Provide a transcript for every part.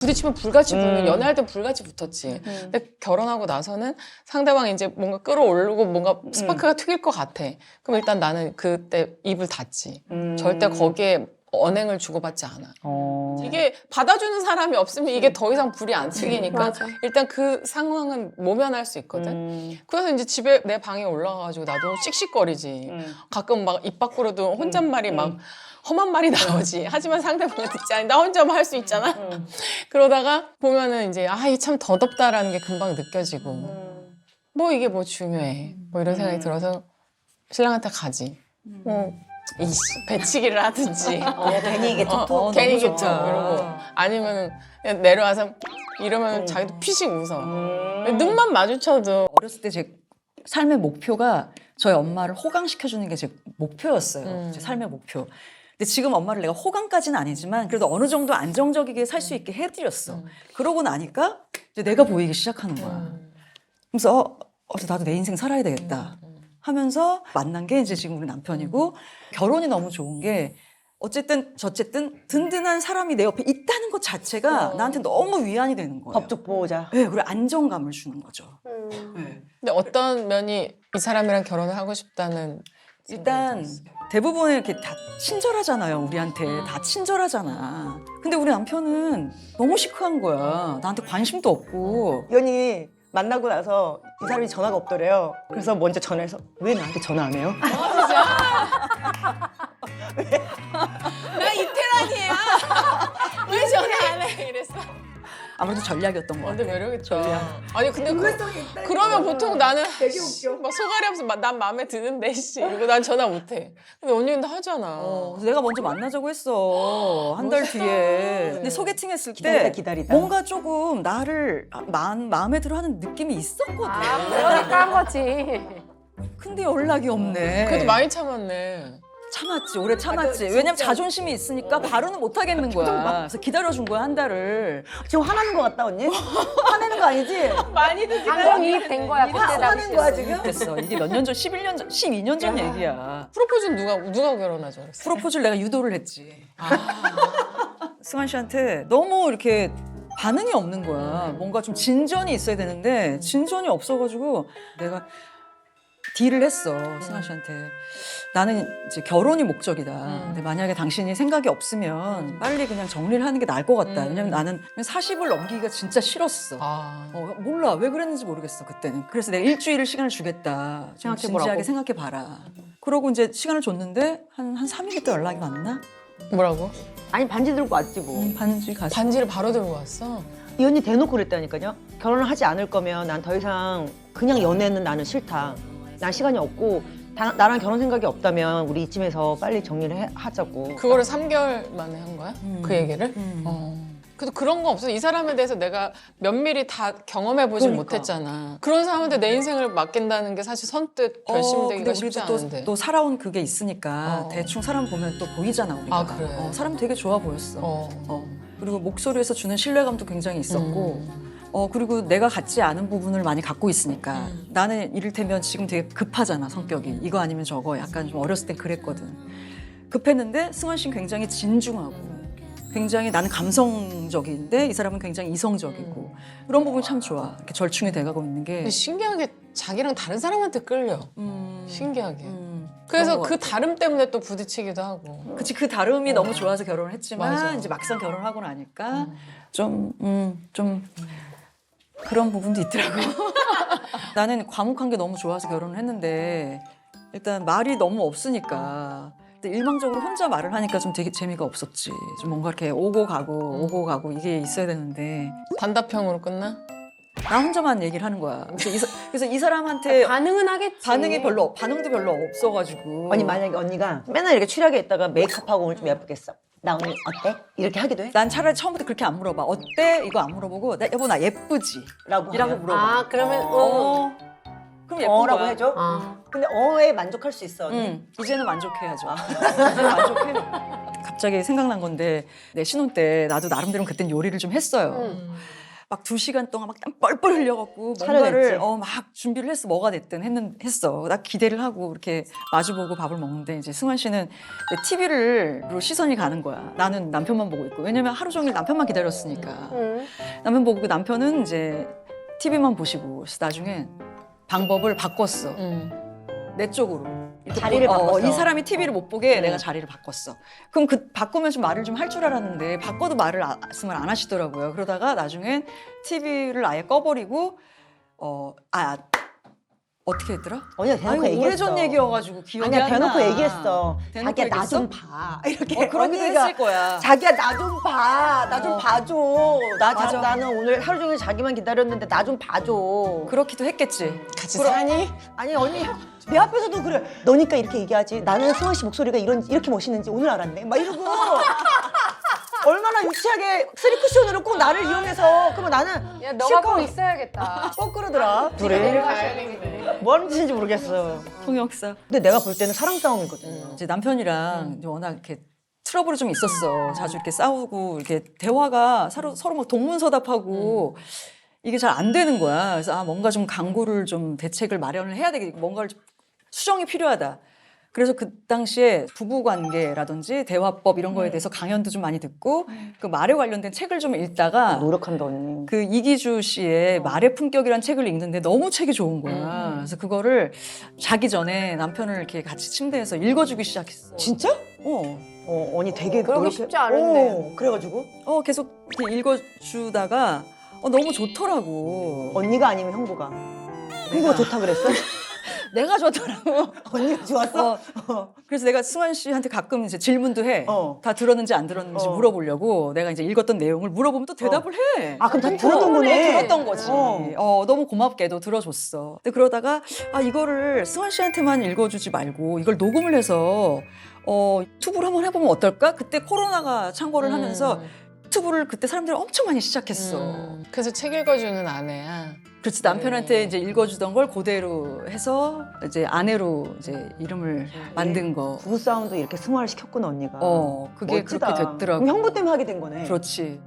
부딪히면 불같이 붙는 음. 연애할 땐 불같이 붙었지. 근데 결혼하고 나서는 상대방이 이제 뭔가 끌어오르고 뭔가 스파크가 튀길 것 같아. 그럼 일단 나는 그때 입을 닫지. 음. 절대 거기에 언행을 주고받지 않아. 어. 이게 받아주는 사람이 없으면 이게 더 이상 불이 안 튀기니까. 일단 그 상황은 모면할 수 있거든. 음. 그래서 이제 집에 내 방에 올라가가지고 나도 씩씩거리지. 음. 가끔 막 입 밖으로도 혼잣말이 음. 막 험한 말이 나오지. 하지만 상대방은 듣지 않니. 나 혼자만 할 수 있잖아. 음. 그러다가 보면은 이제 아, 이 참 더덥다라는 게 금방 느껴지고 음. 뭐 이게 뭐 중요해. 뭐 이런 생각이 음. 들어서 신랑한테 가지. 뭐 이씨 배치기를 하든지. 어, 괜히 이게 어, 톡톡. 어, 괜히 너무 겠죠 좋다. 그러고 아니면은 그냥 내려와서 이러면 음. 자기도 피식 웃어. 음. 눈만 마주쳐도 어렸을 때 제 삶의 목표가 저희 엄마를 호강시켜주는 게 제 목표였어요. 음. 제 삶의 목표. 근데 지금 엄마를 내가 호강까지는 아니지만 그래도 어느 정도 안정적이게 살 수 있게 해드렸어. 음. 그러고 나니까 이제 내가 보이기 시작하는 거야. 음. 그래서 어, 어, 나도 내 인생 살아야 되겠다 하면서 만난 게 이제 지금 우리 남편이고 결혼이 너무 좋은 게 어쨌든 저쨌든 든든한 사람이 내 옆에 있다는 것 자체가 어. 나한테 너무 위안이 되는 거예요. 법적 보호자. 네, 그리고 안정감을 주는 거죠. 음. 네. 근데 어떤 면이 이 사람이랑 결혼을 하고 싶다는 일단 대부분 이렇게 다 친절하잖아요. 우리한테 다 친절하잖아. 근데 우리 남편은 너무 시크한 거야. 나한테 관심도 없고. 연이 만나고 나서 이 사람이 전화가 없더래요. 그래서 먼저 전화해서 왜 나한테 전화 안 해요? 나 이태란이야. 아무래도 전략이었던 것 완전 같아. 매력 있다. 아니 근데 그, 그러면 보통 나는 씨, 막 소갈이 없어. 막난 마음에 드는데 씨. 이러고 난 전화 못 해. 근데 언니는 하잖아. 어, 그래서 내가 먼저 만나자고 했어. 한 달 뒤에. 근데 소개팅 했을 기다리다 때 기다리다. 뭔가 조금 나를 아, 마, 마음에 들어 하는 느낌이 있었거든. 아, 그러니까 한 거지. 근데 연락이 없네. 그래도 많이 참았네. 참았지 오래 참았지 왜냐면 자존심이 있으니까 바로는 못 하겠는 거야 그래서 기다려준 거야 한 달을 지금 화나는 것 같다 언니? 화내는 거 아니지? 많이도 감정이입된 거야 그때 화나는 거야 당시에. 지금? 됐어 이게 몇 년 전 11년 전 12년 전 얘기야 프로포즈는 누가 누가 결혼하죠? 그랬어? 프로포즈를 내가 유도를 했지 승환 씨한테 너무 이렇게 반응이 없는 거야 뭔가 좀 진전이 있어야 되는데 진전이 없어가지고 내가 딜을 했어 승환 씨한테 나는 이제 결혼이 목적이다 음. 근데 만약에 당신이 생각이 없으면 빨리 그냥 정리를 하는 게 나을 것 같다 음. 왜냐면 나는 40을 넘기기가 진짜 싫었어 아. 어, 몰라 왜 그랬는지 모르겠어 그때는 그래서 내가 일주일을 시간을 주겠다 좀 생각해보라고. 진지하게 생각해봐라 그러고 이제 시간을 줬는데 한, 한 3일 있다 연락이 왔나? 뭐라고? 아니 반지 들고 왔지 뭐. 음, 반지 가서 반지를 바로 들고 왔어. 이 언니 대놓고 그랬다니까요. 결혼을 하지 않을 거면 난 더 이상 그냥 연애는 나는 싫다. 난 시간이 없고 다- 나랑 결혼 생각이 없다면 우리 이쯤에서 빨리 정리를 해- 하자고. 그거를 3개월 만에 한 거야? 음. 그 얘기를? 음. 어. 그래도 그런 거 없어. 이 사람에 대해서 내가 면밀히 다 경험해 보진 그러니까. 못했잖아. 그런 사람한테 내 인생을 맡긴다는 게 사실 선뜻 어, 결심되기가 근데 쉽지 우리도 않은데. 또, 또 살아온 그게 있으니까 어. 대충 사람 보면 또 보이잖아 우리가 아, 그래? 어, 사람 되게 좋아 보였어 어. 어. 그리고 목소리에서 주는 신뢰감도 굉장히 있었고 음. 어 그리고 내가 갖지 않은 부분을 많이 갖고 있으니까 음. 나는 이를테면 지금 되게 급하잖아 성격이 이거 아니면 저거 약간 좀 어렸을 때 그랬거든 급했는데 승환 씨는 굉장히 진중하고 굉장히 나는 감성적인데 이 사람은 굉장히 이성적이고 그런 부분 참 좋아 이렇게 절충이 돼가고 있는 게 근데 신기하게 자기랑 다른 사람한테 끌려. 음, 신기하게. 음, 그래서 그런 것 그 같아. 다름 때문에 또 부딪히기도 하고. 그치 그 다름이 너무 좋아서 결혼을 했지만 맞아. 이제 막상 결혼하고 나니까 음. 좀, 음, 좀 그런 부분도 있더라고. 나는 과묵한 게 너무 좋아서 결혼을 했는데 일단 말이 너무 없으니까 근데 일방적으로 혼자 말을 하니까 좀 되게 재미가 없었지. 좀 뭔가 이렇게 오고 가고 오고 가고 이게 있어야 되는데 단답형으로 끝나? 나 혼자만 얘기를 하는 거야. 그래서 이, 사- 그래서 이 사람한테 반응은 하겠지. 반응이 별로 반응도 별로 없어가지고 언니 만약에 언니가 맨날 이렇게 취하게 있다가 메이크업하고 오늘 좀 예쁘겠어. 나 오늘 어때? 이렇게 하기도 해? 난 차라리 처음부터 그렇게 안 물어봐. 어때? 이거 안 물어보고 나 여보 나 예쁘지? 라고 이라고 하면. 물어봐. 아 그러면 어. 어. 그럼 예쁜 어라고 거야. 해줘? 아. 근데 어에 만족할 수 있어 언니. 응. 이제는 만족해야죠. 이제는 만족해. 갑자기 생각난 건데 내 신혼 때 나도 나름대로 그땐 요리를 좀 했어요. 음. 막 두 시간 동안 막 땀 뻘뻘 흘려갖고. 뭔가를 어, 막 준비를 했어. 뭐가 됐든 했는, 했어. 나 기대를 하고 이렇게 마주보고 밥을 먹는데 이제 승환 씨는 TV를 로 시선이 가는 거야. 나는 남편만 보고 있고. 왜냐면 하루 종일 남편만 기다렸으니까. 응. 남편 보고 그 남편은 이제 TV만 보시고 그래서 나중에 방법을 바꿨어. 음. 내 쪽으로. 이렇게 자리를 보- 어, 바꿨어. 이 사람이 TV를 못 보게 음. 내가 자리를 바꿨어. 그럼 그 바꾸면 좀 말을 좀 할 줄 알았는데 바꿔도 말을 아- 말씀을 안 하시더라고요. 그러다가 나중엔 TV를 아예 꺼버리고 어, 아 어떻게 했더라? 언니가 대놓고 아니 얘기했어. 오래전 얘기여가지고 기억이 아니야 안 대놓고 나. 얘기했어. 대놓고 자기야 나 얘기했어? 좀 봐. 이렇게 어, 그러기도 언니가 했을 거야. 자기야 나 좀 봐. 나좀 어. 봐줘. 나 자, 맞아. 나는 오늘 하루 종일 자기만 기다렸는데 나 좀 봐줘. 그렇기도 했겠지. 같이 사니? 아니 언니 내 앞에서도 그래. 너니까 이렇게 얘기하지. 나는 승원 씨 목소리가 이런 이렇게 멋있는지 오늘 알았네. 막 이러고 얼마나 유치하게 쓰리 쿠션으로 꼭 나를 이용해서 그러면 나는 야 너가 실컷 꼭 있어야겠다. 꼭 그러더라. 둘이 뭐 하는 짓인지 모르겠어. 통역사. 근데 내가 볼 때는 사랑 싸움이거든. 이제 남편이랑 이제 워낙 이렇게 트러블이 좀 있었어. 자주 이렇게 싸우고 이렇게 대화가 서로 서로 막 동문서답하고 이게 잘 안 되는 거야. 그래서 아 뭔가 좀 강구를 좀 대책을 마련을 해야 되겠. 뭔가를 좀 수정이 필요하다. 그래서 그 당시에 부부 관계라든지 대화법 이런 거에 대해서 강연도 좀 많이 듣고 그 말에 관련된 책을 좀 읽다가 노력한다 언니. 그 이기주 씨의 말의 품격이라는 책을 읽는데 너무 책이 좋은 거야. 그래서 그거를 자기 전에 남편을 이렇게 같이 침대에서 읽어주기 시작했어. 진짜? 어. 어 언니 되게 그러기 노력해- 쉽지 않은데. 어, 그래가지고 어 계속 이렇게 읽어주다가 어, 너무 좋더라고. 언니가 아니면 형부가. 형부가 좋다 그랬어? 내가 좋더라고. 언니가 좋았어? 어. 그래서 내가 승환 씨한테 가끔 이제 질문도 해. 어. 다 들었는지 안 들었는지 어. 물어보려고 내가 이제 읽었던 내용을 물어보면 또 대답을 해. 아 그럼 다 들었던 거네. 들었던 거지. 어. 어. 너무 고맙게도 들어줬어. 근데 그러다가 아 이거를 승환 씨한테만 읽어주지 말고 이걸 녹음을 해서 어 유튜브로 한번 해보면 어떨까? 그때 코로나가 창궐을 음. 하면서 유튜브를 그때 사람들이 엄청 많이 시작했어. 음. 그래서 책 읽어주는 아내야. 그렇지 남편한테 네. 이제 읽어주던 걸 그대로 해서 이제 아내로 이제 이름을 만든 거. 부부 싸움도 이렇게 승화를 시켰구나 언니가. 어 그게 멋지다. 그렇게 됐더라고. 그럼 형부 때문에 하게 된 거네. 그렇지.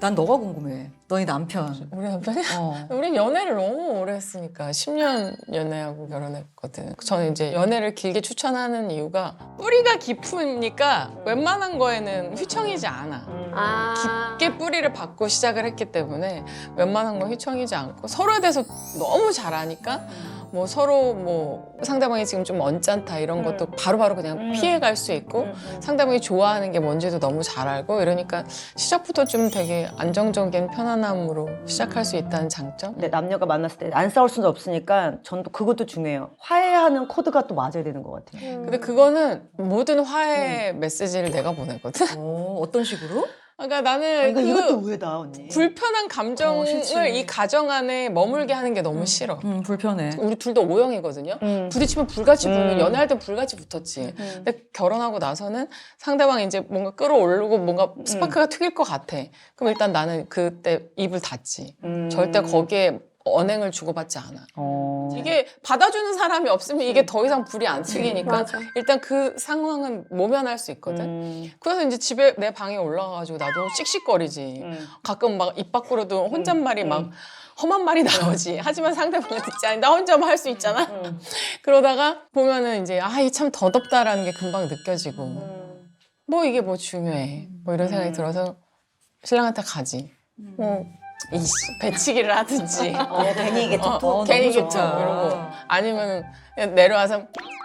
난 너가 궁금해. 너희 남편. 우리 남편이? 어. 우린 연애를 너무 오래 했으니까 10년 연애하고 결혼했거든. 저는 이제 연애를 길게 추천하는 이유가 뿌리가 깊으니까 웬만한 거에는 휘청이지 않아. 음. 아. 깊게 뿌리를 받고 시작을 했기 때문에 웬만한 건 휘청이지 않고 서로에 대해서 너무 잘 아니까 뭐 서로 뭐 상대방이 지금 좀 언짢다 이런 것도 바로바로 그냥 음. 피해 갈 수 있고 음. 상대방이 좋아하는 게 뭔지도 너무 잘 알고 이러니까 시작부터 좀 되게 안정적인 편안함으로 시작할 수 있다는 장점? 근데 남녀가 만났을 때 안 싸울 수는 없으니까 전도 그것도 중요해요. 화해하는 코드가 또 맞아야 되는 것 같아요. 음. 근데 그거는 모든 화해 메시지를 내가 보내거든. 어, 어떤 식으로? 그러니까 나는 그러니까 그 이것도 우회다 언니. 불편한 감정을 어, 싫지. 이 가정 안에 머물게 하는 게 너무 싫어. 음, 불편해. 우리 둘다 O형이거든요. 음. 부딪히면 불같이 붙는 음. 연애할 때 불같이 붙었지. 음. 근데 결혼하고 나서는 상대방이 이제 뭔가 끌어오르고 뭔가 스파크가 튀길 것 같아. 그럼 일단 나는 그때 입을 닫지. 음. 절대 거기에 언행을 주고받지 않아. 어. 이게 받아주는 사람이 없으면 이게 더 이상 불이 안 튀기니까 맞아. 일단 그 상황은 모면할 수 있거든. 음. 그래서 이제 집에 내 방에 올라가가지고 나도 씩씩거리지. 음. 가끔 막 입 밖으로도 혼잣말이 음. 막 험한 말이 나오지. 하지만 상대방은 듣지 않니. 나 혼자만 할 수 있잖아. 음. 그러다가 보면은 이제 아, 이 참 더덥다라는 게 금방 느껴지고 음. 뭐 이게 뭐 중요해. 뭐 이런 생각이 음. 들어서 신랑한테 가지. 뭐 이씨 배치기를 하든지. 어, 괜히 이게 어, 톡톡. 괜히 겠죠 좋다. 이러고 아니면 그냥 내려와서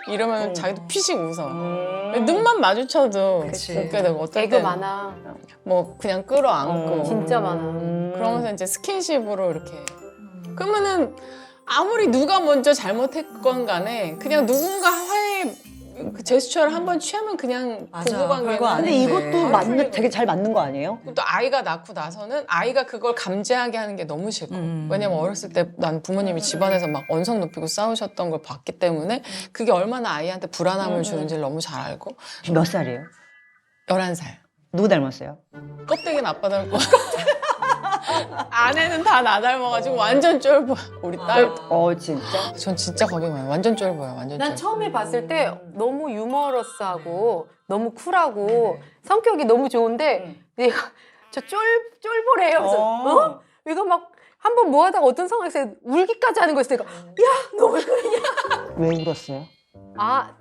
이러면 음. 자기도 피식 웃어. 음. 눈만 마주쳐도 그치. 웃게 되고 어떨 개그 때 많아. 뭐 그냥 끌어안고 음. 진짜 많아. 그러면서 이제 스킨십으로 이렇게 그러면은 아무리 누가 먼저 잘못했건 간에 그냥 누군가 화해 그 제스처를 한번 취하면 그냥 맞아. 부부관계는 별거 근데 아닌데. 이것도 맞는 되게 잘 맞는 거 아니에요? 또 아이가 낳고 나서는 아이가 그걸 감지하게 하는 게 너무 싫고 음. 왜냐면 어렸을 때 난 부모님이 집안에서 막 언성 높이고 싸우셨던 걸 봤기 때문에 그게 얼마나 아이한테 불안함을 음. 주는지를 너무 잘 알고 몇 살이에요? 11살 누구 닮았어요? 껍데기는 아빠 닮고 아내는 다 나 닮아가지고 완전 쫄보. 우리 딸. 어 진짜? 전 진짜 겁이 많아요. 완전 쫄보요. 완전 난 쫄보. 처음에 봤을 때 너무 유머러스하고 너무 쿨하고 성격이 너무 좋은데 얘가 저 쫄 쫄보래요. 그래서 어? 얘가 막 한번 뭐 하다가 어떤 상황에서 울기까지 하는 거였어. 내가 야너 왜 그러냐? 왜 울었어요? 아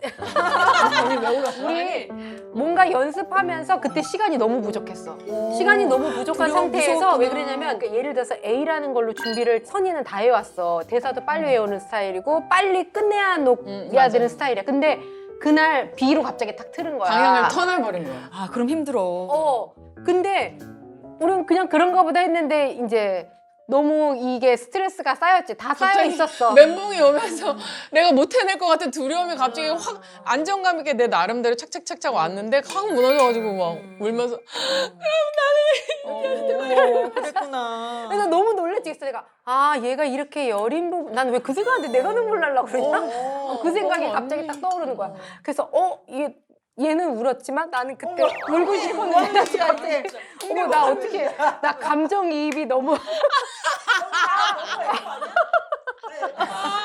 아니 왜 울어? 우리 뭔가 연습하면서 그때 시간이 너무 부족했어. 시간이 너무 부족한 두려워, 상태에서 무서웠구나. 왜 그러냐면 그러니까 예를 들어서 A라는 걸로 준비를 선이는 다 해왔어. 대사도 빨리 외우는 스타일이고 빨리 끝내야 놓, 음. 되는 스타일이야. 근데 그날 B로 갑자기 탁 틀은 거야. 방향을 턴해버린 거야. 아 그럼 힘들어. 어. 근데 우리는 그냥 그런가 보다 했는데 이제 너무 이게 스트레스가 쌓였지. 다 쌓여 갑자기 있었어. 멘붕이 오면서 내가 못 해낼 것 같은 두려움이 갑자기 확 안정감 있게 내 나름대로 착착착착 왔는데 확 무너져가지고 막 울면서 어, 그랬구나. 그래서 너무 놀랬지. 그래서 내가 아 얘가 이렇게 여린 부분 난 왜 그 생각하는데 내가 눈물 날라 그러냐? 어, 그 생각이 어머, 갑자기. 딱 떠오르는 거야. 그래서 어 이게 얘는 울었지만 나는 그때 울고 싶었는데 갑자기 어머 나 어떻게 나 감정 이입이 너무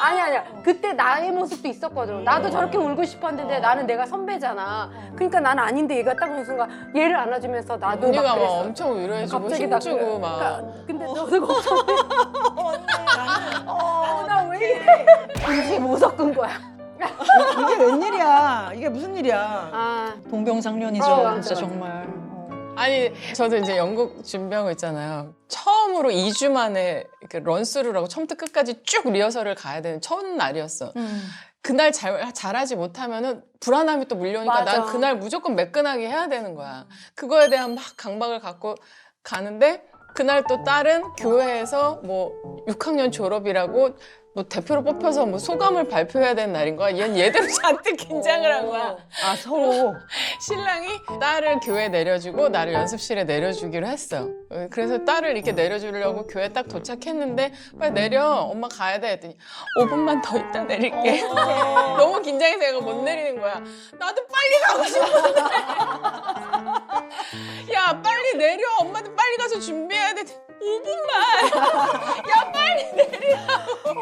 아니 아니야. 그때 나의 모습도 있었거든. 나도 저렇게 울고 싶었는데 나는 내가 선배잖아. 그러니까 난 아닌데 얘가 딱 오는 순간 얘를 안아주면서 나도 언니가 막 막 그랬어. 엄청 위로해주고 갑자기 나 힘주고. 막. 그러니까 근데 너도 걱정돼. 나왜 이래? 음식 못 섞은 거야 이게 웬일이야? 이게 무슨 일이야? 아 동병상련이죠. 어, 맞아, 진짜 맞아. 정말. 어. 아니 저도 이제 연극 준비하고 있잖아요. 처음으로 2주 만에 이렇게 런스루라고 처음부터 끝까지 쭉 리허설을 가야 되는 첫 날이었어. 음. 그날 잘 잘하지 못하면은 불안함이 또 물려오니까 맞아. 난 그날 무조건 매끈하게 해야 되는 거야. 그거에 대한 막 강박을 갖고 가는데 그날 또 딸은 교회에서 뭐 6학년 졸업이라고 뭐 대표로 뽑혀서 뭐 소감을 발표해야 되는 날인 거야. 얘는 얘대로 잔뜩 긴장을 한 거야. 아 서로 신랑이 딸을 교회에 내려주고 나를 연습실에 내려주기로 했어. 어, 그래서 딸을 이렇게 내려주려고 교회 딱 도착했는데 빨리 내려 엄마 가야 돼 했더니 5분만 더 있다 내릴게. 너무 긴장해서 얘가 못 내리는 거야. 나도 빨리 가고 싶은데. 야 빨리 내려 엄마도 빨리 가서 준비해야 돼. 5분만. 야 빨리 내리라고. 어,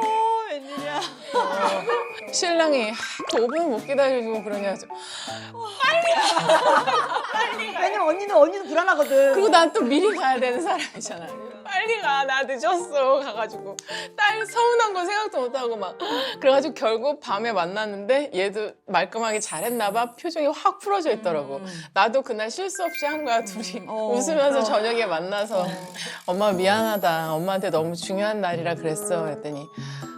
웬일이야. 신랑이 하, 그 5분을 못 기다려주고 그러냐. 해서 왜냐면 언니는 언니도 불안하거든. 그리고 난 또 미리 가야 되는 사람이잖아. 빨리 가, 나 늦었어. 가가지고 딸 서운한 거 생각도 못하고 막 그래가지고 결국 밤에 만났는데 얘도 말끔하게 잘했나 봐. 표정이 확 풀어져 있더라고. 나도 그날 실수 없이 한 거야. 둘이 어. 웃으면서 저녁에 만나서 엄마 미안하다. 엄마한테 너무 중요한 날이라 그랬어. 그랬더니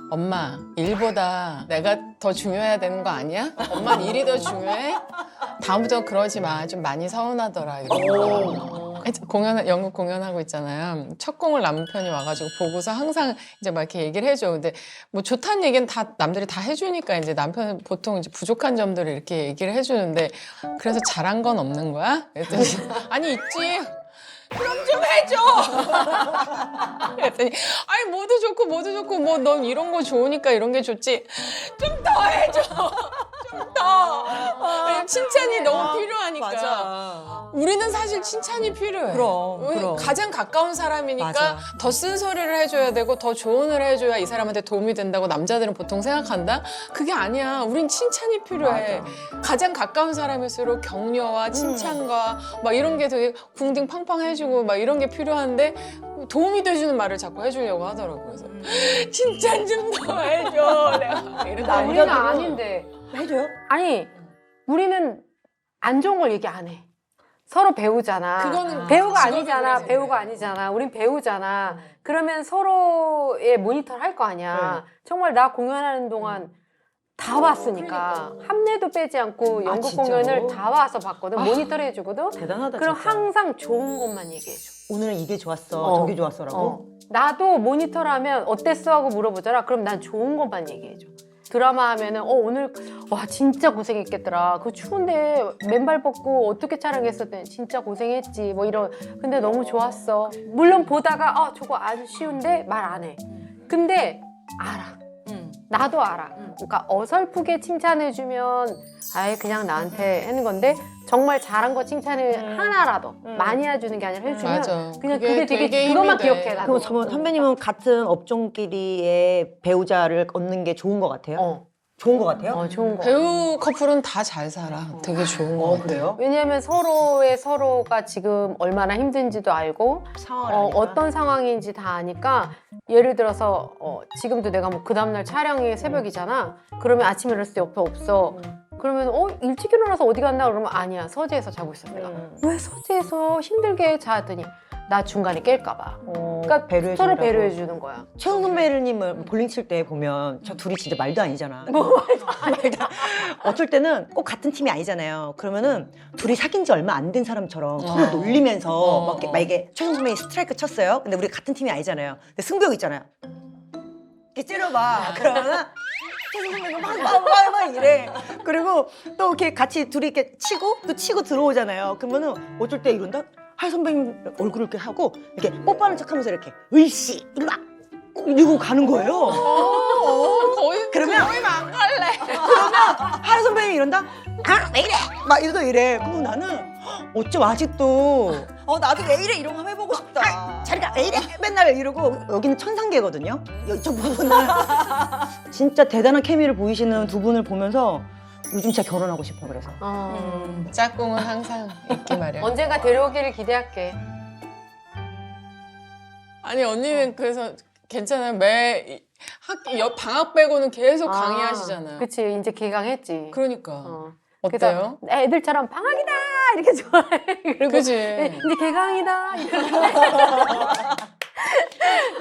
엄마 일보다 내가 더 중요해야 되는 거 아니야? 엄마는 일이 더 중요해? 다음부터 그러지 마. 좀 많이 서운하더라. 이러고. 공연 연극 공연하고 있잖아요. 첫 공을 남편이 와가지고 보고서 항상 이제 막 이렇게 얘기를 해줘. 근데 뭐 좋다는 얘기는 다 남들이 다 해주니까 이제 남편은 보통 이제 부족한 점들을 이렇게 얘기를 해주는데 그래서 잘한 건 없는 거야? 그랬더니 아니 있지. 그럼 좀 해줘. 그랬더니 아니 뭐도 좋고 뭐도 좋고 뭐 넌 이런 거 좋으니까 이런 게 좋지. 좀 더 해줘. 좀 더. 왜냐면 칭찬이 너무 필요하니까. 맞아. 우리는 사실 칭찬이 필요해. 그럼, 그럼. 가장 가까운 사람이니까 맞아. 더 쓴소리를 해줘야 되고 더 조언을 해줘야 이 사람한테 도움이 된다고 남자들은 보통 생각한다. 그게 아니야. 우린 칭찬이 필요해. 가장 가까운 사람일수록 격려와 칭찬과 막 이런 게 되게 궁딩팡팡 해주고 막 이런 게 필요한데 도움이 돼주는 말을 자꾸 해주려고 하더라고. 그래서 칭찬 좀 더 해줘. 내가 이러다 우리는 아닌데 해줘요? 아니 우리는 안 좋은 걸 얘기 안 해. 서로 배우잖아. 그거는 배우가 아니잖아. 배우가. 아니잖아. 우린 배우잖아. 그러면 서로의 모니터를 할 거 아니야. 정말 나 공연하는 동안 다 봤으니까 한 내도 빼지 않고 아, 연극 진짜로? 공연을 다 와서 봤거든. 모니터를 해주거든. 대단하다 그럼 진짜. 항상 좋은 것만 얘기해줘. 오늘은 이게 좋았어, 어. 저게 좋았어라고. 어. 나도 모니터를 하면 어땠어 하고 물어보잖아. 그럼 난 좋은 것만 얘기해줘. 드라마 하면은 어 오늘 와 진짜 고생했겠더라. 그 추운데 맨발 벗고 어떻게 촬영했었더니 진짜 고생했지. 뭐 이런. 근데 너무 좋았어. 물론 보다가 아 저거 안 쉬운데 말 안 해. 근데 알아. 음. 나도 알아. 그러니까 어설프게 칭찬해주면 아예 그냥 나한테 하는 건데 정말 잘한 거 칭찬을 하나라도 많이 해주는 게 아니라 해주면 맞아. 그냥 그게 그게 되게, 되게 그것만 힘이 돼. 기억해. 나도. 그럼 저 선배님은 같은 업종끼리의 배우자를 얻는 게 좋은 것 같아요? 어, 좋은 것 같아요? 어, 좋은 거. 배우 커플은 다 잘 살아. 되게 좋은 거 어, 같아. 그래요? 왜냐하면 서로의 서로가 지금 얼마나 힘든지도 알고 상황을 어, 아니까. 어떤 상황인지 다 아니까 예를 들어서 어, 지금도 내가 뭐 그 다음날 촬영이 새벽이잖아 그러면 아침에 일어났을 때 옆에 없어 그러면 어 일찍 일어나서 어디 갔나 그러면 아니야 서재에서 자고 있어 내가 음. 왜 서재에서 힘들게 자더니 나 중간에 깰까 봐 어, 그러니까 배려해 서로 주느라고. 배려해 주는 거야 최영 선배님을 볼링 칠 때 보면 저 둘이 진짜 말도 아니잖아. 뭐 말도 안- 어쩔 때는 꼭 같은 팀이 아니잖아요. 그러면은 둘이 사귄 지 얼마 안 된 사람처럼 서로 어. 놀리면서 어, 막 이렇게 어. 막 이게 최영 선배님이 스트라이크 쳤어요. 근데 우리 같은 팀이 아니잖아요. 근데 승부욕 있잖아요. 이렇게 찌려봐. 그러면은 최영 선배가 막막막 막 이래. 그리고 또 이렇게 같이 둘이 이렇게 치고 또 치고 들어오잖아요. 그러면은 어쩔 때 이런다. 할 선배님 얼굴을 이렇게 하고 이렇게 뽀뽀하는 척하면서 이렇게 으이씨 일로 와 이러고 가는 거예요. 어, 거의 그러면- 거의 안 갈래. 하루 선배님이 이런다? 아, 왜 이래? 막 이러다 이래. 그럼 나는 어쩜 아직도 어 나도 왜 이래 이런 거 한번 해보고 싶다. 자리가 왜 이래? 맨날 이러고 여기는 천상계거든요. 여- 저 부분은 진짜 대단한 케미를 보이시는 두 분을 보면서 요즘 진짜 결혼하고 싶어 그래서. 어. 음. 짝꿍은 항상 있기 마련. 언젠가 데려오기를 기대할게 아니 언니는 그래서 괜찮아요. 매 학기 여- 방학 빼고는 계속 강의하시잖아요. 그치 이제 개강했지 그러니까 어. 어때요? 애들처럼 방학이다 이렇게 좋아해 그리고 그지. 네, 이제 개강이다.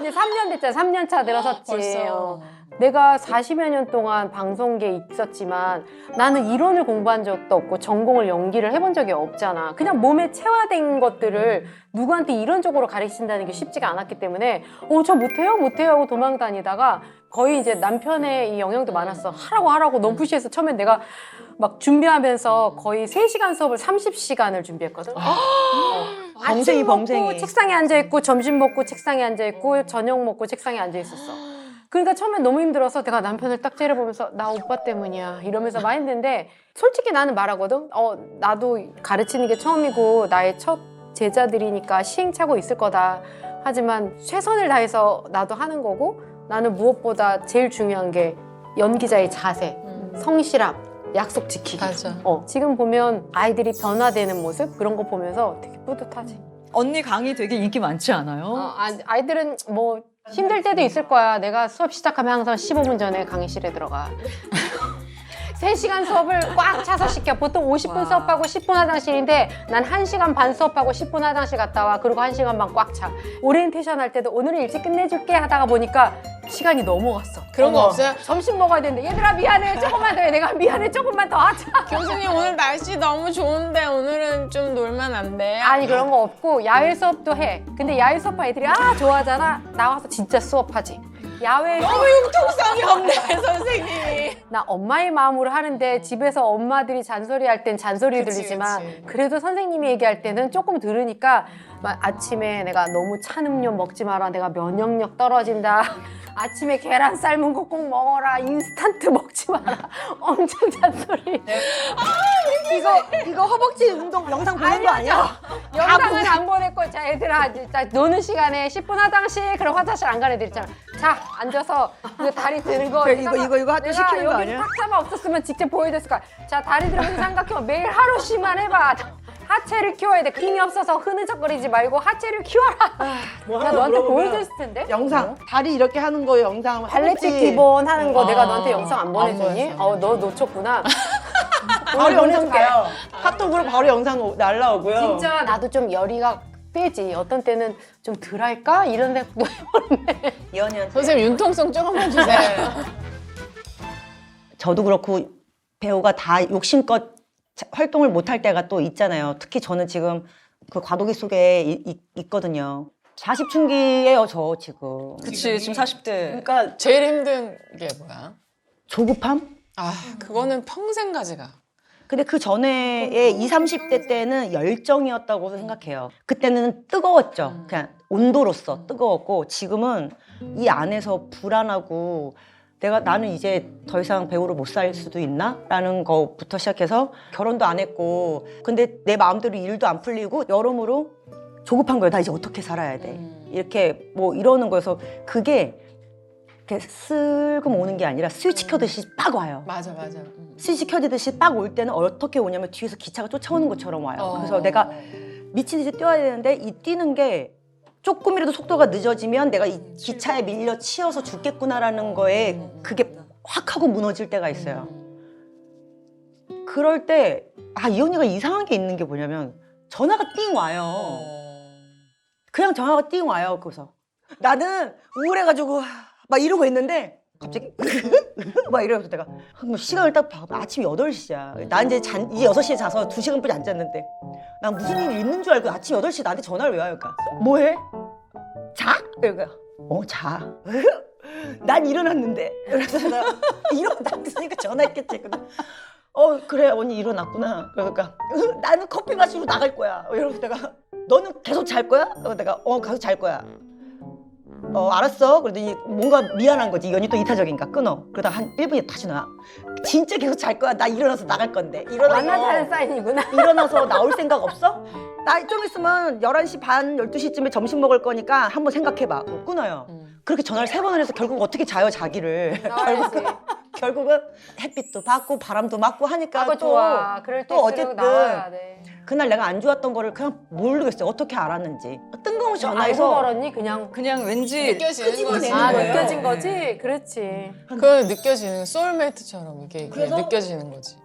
이제 3년 됐잖아. 3년 차 들어섰지. 벌써. 어. 내가 40여 년 동안 방송계에 있었지만 나는 이론을 공부한 적도 없고 전공을 연기를 해본 적이 없잖아. 그냥 몸에 체화된 것들을 누구한테 이론적으로 가르친다는 게 쉽지가 않았기 때문에 어, 저 못해요? 못해요? 하고 도망 다니다가 거의 이제 남편의 이 영향도 많았어. 하라고 하라고 너무 푸시해서 처음엔 내가 막 준비하면서 거의 3시간 수업을 30시간을 준비했거든. 어. 범생이, 범생이. 책상에 앉아 있고 점심 먹고 책상에 앉아 있고 저녁 먹고 책상에 앉아 있었어. 그러니까 처음엔 너무 힘들어서 내가 남편을 딱 째려보면서 나 오빠 때문이야 이러면서 막 했는데 솔직히 나는 말하거든. 어 나도 가르치는 게 처음이고 나의 첫 제자들이니까 시행착오 있을 거다. 하지만 최선을 다해서 나도 하는 거고 나는 무엇보다 제일 중요한 게 연기자의 자세, 성실함, 약속 지키기. 맞아. 어, 지금 보면 아이들이 변화되는 모습 그런 거 보면서 되게 뿌듯하지. 언니 강의 되게 인기 많지 않아요? 어, 아, 아이들은 뭐 힘들 때도 있을 거야. 내가 수업 시작하면 항상 15분 전에 강의실에 들어가. 3시간 수업을 꽉 차서 시켜. 보통 50분 와. 수업하고 10분 화장실인데 난 1시간 반 수업하고 10분 화장실 갔다 와. 그리고 1시간 반 꽉 차. 오리엔테이션 할 때도 오늘은 일찍 끝내줄게 하다가 보니까 시간이 넘어갔어. 그런 거 어머. 없어요? 점심 먹어야 되는데 얘들아 미안해 조금만 더 해. 내가 미안해 조금만 더 하자. 교수님 오늘 날씨 너무 좋은데 오늘은 좀 놀면 안 돼요? 아니 그런 거 없고 야외 수업도 해. 근데 야외 수업 애들이 아 좋아하잖아. 나와서 진짜 수업하지. 야외 너무 융통성이 없네 선생님이. 나 엄마의 마음으로 하는데 집에서 엄마들이 잔소리할 땐 잔소리 그치, 들리지만 그치. 그래도 선생님이 얘기할 때는 조금 들으니까 막 아침에 내가 너무 찬 음료 먹지 마라 내가 면역력 떨어진다 아침에 계란 삶은 거 꼭 먹어라. 인스턴트 먹지 마라. 엄청 잔소리. 이거 이거 허벅지 운동 영상 보는 거 아니야? 영상은 안 보냈고 자 얘들아 자, 노는 시간에 10분 화장실 그럼 화장실 안 가는 애들 있잖아. 자 앉아서 이거 다리 드는 거 그래, 이거, 이거, 이거 또 시키는 거 아니야? 탁자가 없었으면 직접 보여줬을 거야. 자 다리 들면서 삼각형 매일 하루씩만 해봐 하체를 키워야 돼. 힘이 없어서 흐느적거리지 말고 하체를 키워라. 뭐 나 하나 너한테 물어보면 보여줬을 텐데? 영상. 다리 이렇게 하는 거 영상 발레틱 허벅지. 기본 하는 거 내가 아, 너한테 영상 안안 보내줬니? 어 너 놓쳤구나. 바로 영상 가요. 카톡으로 바로 영상 오- 날라오고요. 진짜 나도 좀 열이가 빼지. 어떤 때는 좀 덜할까? 이런 생각도 해보는데. 이언니한테 선생님 융통성 조금만 주세요. 저도 그렇고 배우가 다 욕심껏 자- 활동을 못할 때가 또 있잖아요. 특히 저는 지금 그 과도기 속에 이- 이- 있거든요. 40춘기예요, 저 지금. 그치 지금 40대. 그러니까 제일 힘든 게 뭐야? 조급함? 아 그거는 평생 가지가. 근데 그 전에의 20, 30대 때는 열정이었다고 생각해요. 그때는 뜨거웠죠. 그냥 온도로서 뜨거웠고 지금은 이 안에서 불안하고 내가 나는 이제 더 이상 배우로 못 살 수도 있나? 라는 거부터 시작해서 결혼도 안 했고 근데 내 마음대로 일도 안 풀리고 여러모로 조급한 거예요. 나 이제 어떻게 살아야 돼? 이렇게 뭐 이러는 거여서 그게 이렇게 슬금 오는 게 아니라 스위치 켜듯이 빡 와요. 맞아 맞아. 음. 스위치 켜지듯이 빡 올 때는 어떻게 오냐면 뒤에서 기차가 쫓아오는 것처럼 와요. 어. 그래서 내가 미친 듯이 뛰어야 되는데 이 뛰는 게 조금이라도 속도가 늦어지면 내가 이 기차에 밀려 치여서 죽겠구나라는 거에 그게 확 하고 무너질 때가 있어요. 그럴 때, 아, 이 언니가 이상한 게 있는 게 뭐냐면 전화가 띵 와요. 그냥 전화가 띵 와요. 그래서 나는 우울해가지고 막 이러고 있는데 갑자기 막 이러면서 내가 시간을 딱 봐. 아침 8시야. 나 이제 잔, 이제 6시에 자서 2시간뿐이 안 잤는데 난 무슨 일이 있는 줄 알고 아침 8시에 나한테 전화를 왜 와요? 그러니까 뭐해? 자? 이러니까 어, 자. 난 일어났는데. 그래서 내가 일어났으니까 전화했겠지. 어 그래 언니 일어났구나. 그러니까 "으, 나는 커피 마시러 나갈 거야. 이러면서 내가 너는 계속 잘 거야? 내가 어 계속 잘 거야. 어 알았어. 그러더니 뭔가 미안한 거지. 이 언니 또 이타적인가 끊어. 그러다 한 1분이 다시 나와. 진짜 계속 잘 거야. 나 일어나서 나갈 건데. 만나자는 일어나서 사인이구나. 일어나서 나올 생각 없어? 나 좀 있으면 11시 반, 12시쯤에 점심 먹을 거니까 한번 생각해봐. 그거 끊어요. 음. 그렇게 전화를 세 번을 해서 결국 어떻게 자요, 자기를. 나와야지. 결국은 햇빛도 받고 바람도 맞고 하니까 그거 또, 좋아. 그럴 또 어쨌든 나와야 돼. 그날 내가 안 좋았던 거를 그냥 모르겠어요. 어떻게 알았는지. 뜬 금없이 알고 전화해서 걸었니? 그냥 그냥 왠지 느껴지는 거지. 아 거예요. 느껴진 거지? 그렇지. 그 느껴지는 소울메이트처럼 이게, 이게 그래서- 느껴지는 거지.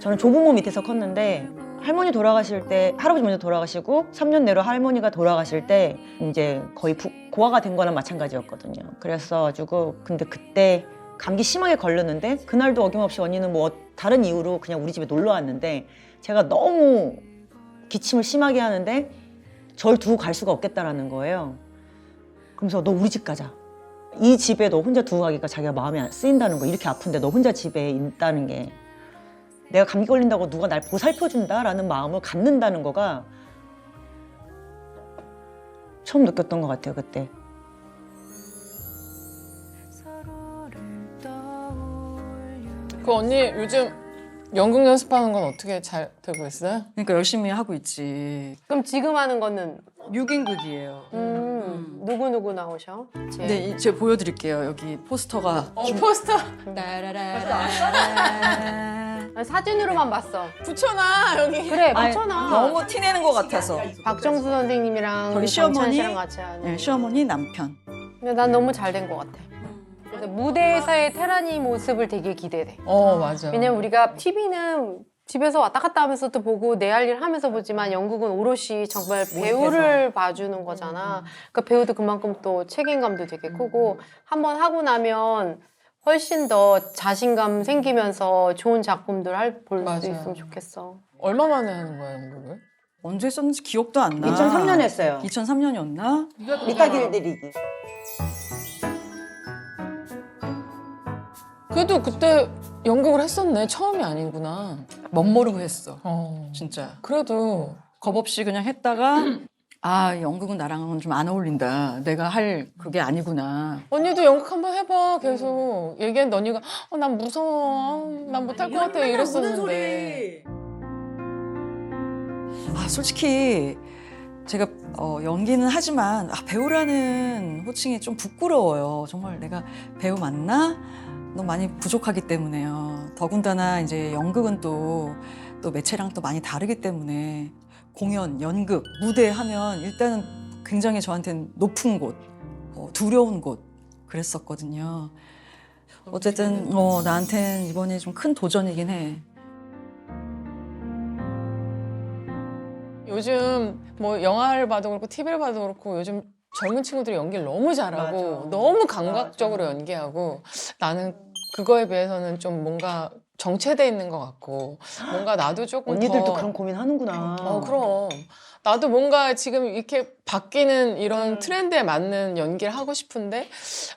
저는 조부모 밑에서 컸는데 할머니 돌아가실 때 할아버지 먼저 돌아가시고 3년 내로 할머니가 돌아가실 때 이제 거의 부- 고아가 된 거나 마찬가지였거든요. 그래서 가지고 근데 그때 감기 심하게 걸렸는데 그날도 어김없이 언니는 뭐 다른 이유로 그냥 우리 집에 놀러 왔는데 제가 너무 기침을 심하게 하는데 절 두고 갈 수가 없겠다라는 거예요. 그러면서 너 우리 집 가자. 이 집에 너 혼자 두고 가기가 자기가 마음이 안 쓰인다는 거 이렇게 아픈데 너 혼자 집에 있다는 게 내가 감기 걸린다고 누가 날 보살펴준다라는 마음을 갖는다는 거가 처음 느꼈던 것 같아요 그때. 그 언니 요즘 연극 연습하는 건 어떻게 잘 되고 있어요? 그러니까 열심히 하고 있지. 그럼 지금 하는 거는 6인극이에요. 음, 누구 누구 나오셔? 제- 네, 이- 제가 보여드릴게요. 여기 포스터가 어 포스터 아, 사진으로만 봤어. 붙여놔 여기. 그래 맞잖아. 너무 티내는 것 같아서. 박정수 선생님이랑 저희 정찬 시어머니? 씨랑 같이 하는. 네, 시어머니 남편. 근데 난 너무 잘 된 것 같아. 그래서 무대에서의 테라니 모습을 되게 기대돼. 어 맞아. 왜냐면 우리가 TV는 집에서 왔다 갔다 하면서 또 보고 내 할 일 하면서 보지만 연극은 오롯이 정말 배우를 봐주는 거잖아. 그러니까 배우도 그만큼 또 책임감도 되게 크고 한번 하고 나면 훨씬 더 자신감 생기면서 좋은 작품들 볼수 맞아. 있으면 좋겠어. 얼마 만에 하는 거야 연극을? 언제 썼는지 기억도 안 나. 2003년에 했어요. 2003년이었나? 미타길 들이기. 그래도 그때 연극을 했었네. 처음이 아니구나. 멋모르고 했어. 어. 진짜. 그래도 겁 없이 그냥 했다가 아 연극은 나랑은 좀 안 어울린다. 내가 할 그게 아니구나. 언니도 연극 한번 해봐. 계속 얘기했는데 언니가 어, 난 무서워. 난 못할 것 같아. 이랬었는데. 아 솔직히 제가 어, 연기는 하지만 아, 배우라는 호칭이 좀 부끄러워요. 정말 내가 배우 맞나? 너무 많이 부족하기 때문에요. 더군다나 이제 연극은 또, 또 매체랑 또 많이 다르기 때문에 공연, 연극, 무대 하면 일단은 굉장히 저한테는 높은 곳, 어, 두려운 곳 그랬었거든요. 어쨌든 어, 나한테는 이번에 좀큰 도전이긴 해. 요즘 뭐 영화를 봐도 그렇고 TV를 봐도 그렇고 요즘 젊은 친구들이 연기를 너무 잘하고 맞아. 너무 감각적으로 연기하고 나는 그거에 비해서는 좀 뭔가 정체돼 있는 것 같고 뭔가 나도 조금 언니들도 더 그런 고민 하는구나. 어 그럼. 나도 뭔가 지금 이렇게 바뀌는 이런 트렌드에 맞는 연기를 하고 싶은데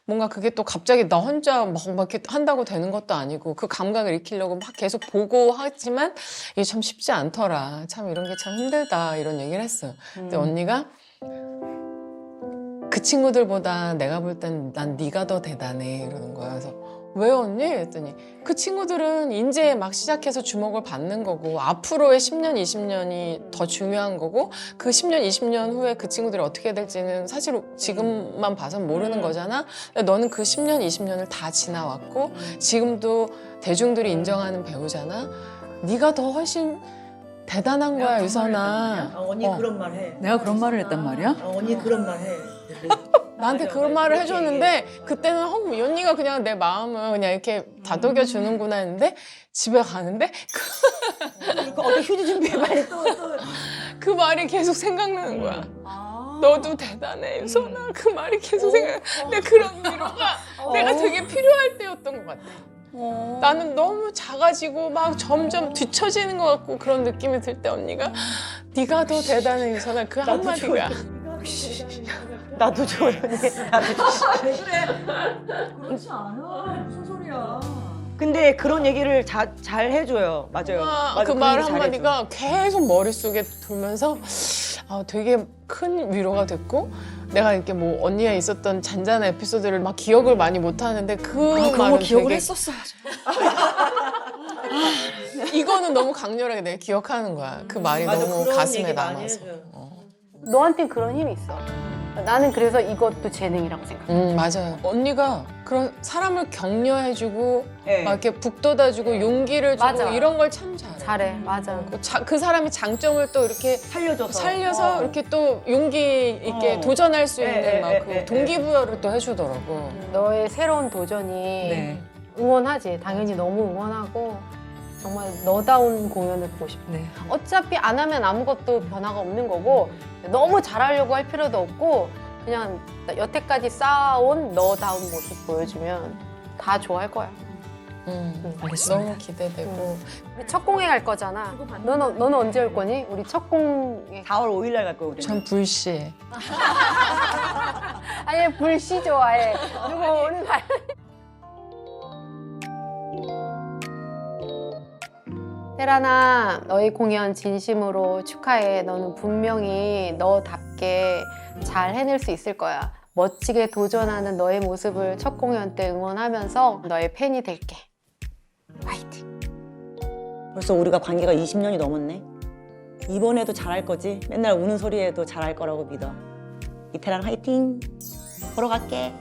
뭔가 그게 또 갑자기 나 혼자 막, 막 이렇게 한다고 되는 것도 아니고 그 감각을 익히려고 막 계속 보고 하지만 이게 참 쉽지 않더라. 참 이런 게 참 힘들다. 이런 얘기를 했어요. 근데 언니가 그 친구들보다 내가 볼 땐 난 네가 더 대단해 이러는 거야. 그래서 왜 언니? 했더니 그 친구들은 이제 막 시작해서 주목을 받는 거고 앞으로의 10년, 20년이 더 중요한 거고 그 10년, 20년 후에 그 친구들이 어떻게 될지는 사실 지금만 봐선 모르는 거잖아. 근데 너는 그 10년, 20년을 다 지나왔고 지금도 대중들이 인정하는 배우잖아. 네가 더 훨씬 대단한 거야, 유선아. 언니 어. 그런 말 해. 내가 그런 말을 했단 말이야? 언니 그런 말 해. 나한테 맞아, 그런 맞아. 말을 해줬는데 그때는 어, 이 언니가 그냥 내 마음을 그냥 이렇게 다독여 주는구나 했는데 집에 가는데 그 어디 휴지 준비해 빨리 또 또. 그 말이 계속 생각나는 거야. 너도 대단해, 유선아. 그 말이 계속 생각. 내 그런 위로가 내가 되게 필요할 때였던 것 같아. 어. 나는 너무 작아지고 막 점점 뒤처지는 것 같고 그런 느낌이 들 때 언니가 네가 더 대단해, 유선아. 그 한마디가. 나도 조용히. 나도 그렇지 않아. 무슨 소리야. 근데 그런 얘기를 자, 잘 해줘요. 맞아요. 아, 맞아, 그 그런 말 얘기 잘해줘. 한마디가 계속 머릿속에 돌면서 아, 되게 큰 위로가 됐고 내가 이렇게 뭐 언니가 있었던 잔잔한 에피소드를 막 기억을 많이 못 하는데 그 아, 그런 말은 거 기억을 되게 했었어야지. 이거는 너무 강렬하게 내가 기억하는 거야. 그 말이 너무 가슴에 남아서. 너한테 그런 힘이 있어. 나는 그래서 이것도 재능이라고 생각해. 음 맞아요. 언니가 그런 사람을 격려해주고 네. 막 이렇게 북돋아주고 용기를 주고 맞아. 이런 걸 참 잘해. 잘해, 맞아. 그, 자- 그 사람의 장점을 또 이렇게 살려줘서. 살려서 어. 이렇게 또 용기 있게 어. 도전할 수 예, 있는 예, 막 예, 그 예, 동기부여를 또 해주더라고. 너의 새로운 도전이 네. 응원하지. 당연히 너무 응원하고 정말 너다운 공연을 보고 싶어. 네. 어차피 안 하면 아무것도 변화가 없는 거고 너무 잘하려고 할 필요도 없고 그냥 여태까지 쌓아온 너다운 모습 보여주면 다 좋아할 거야. 음, 알겠습니다. 너무 기대되고. 우리 첫 공연 갈 거잖아. 너는, 너는 언제 올 거니? 우리 첫 공연. 4월 5일 날 갈 거예요, 우리. 전 불시에. 아예 불씨 좋아해. 누구 오는 날. 테라나 너희 공연 진심으로 축하해. 너는 분명히 너답게 잘 해낼 수 있을 거야. 멋지게 도전하는 너의 모습을 첫 공연 때 응원하면서 너의 팬이 될게. 화이팅. 벌써 우리가 관계가 20년이 넘었네. 이번에도 잘할 거지. 맨날 우는 소리에도 잘할 거라고 믿어. 이태랑 화이팅. 보러 갈게.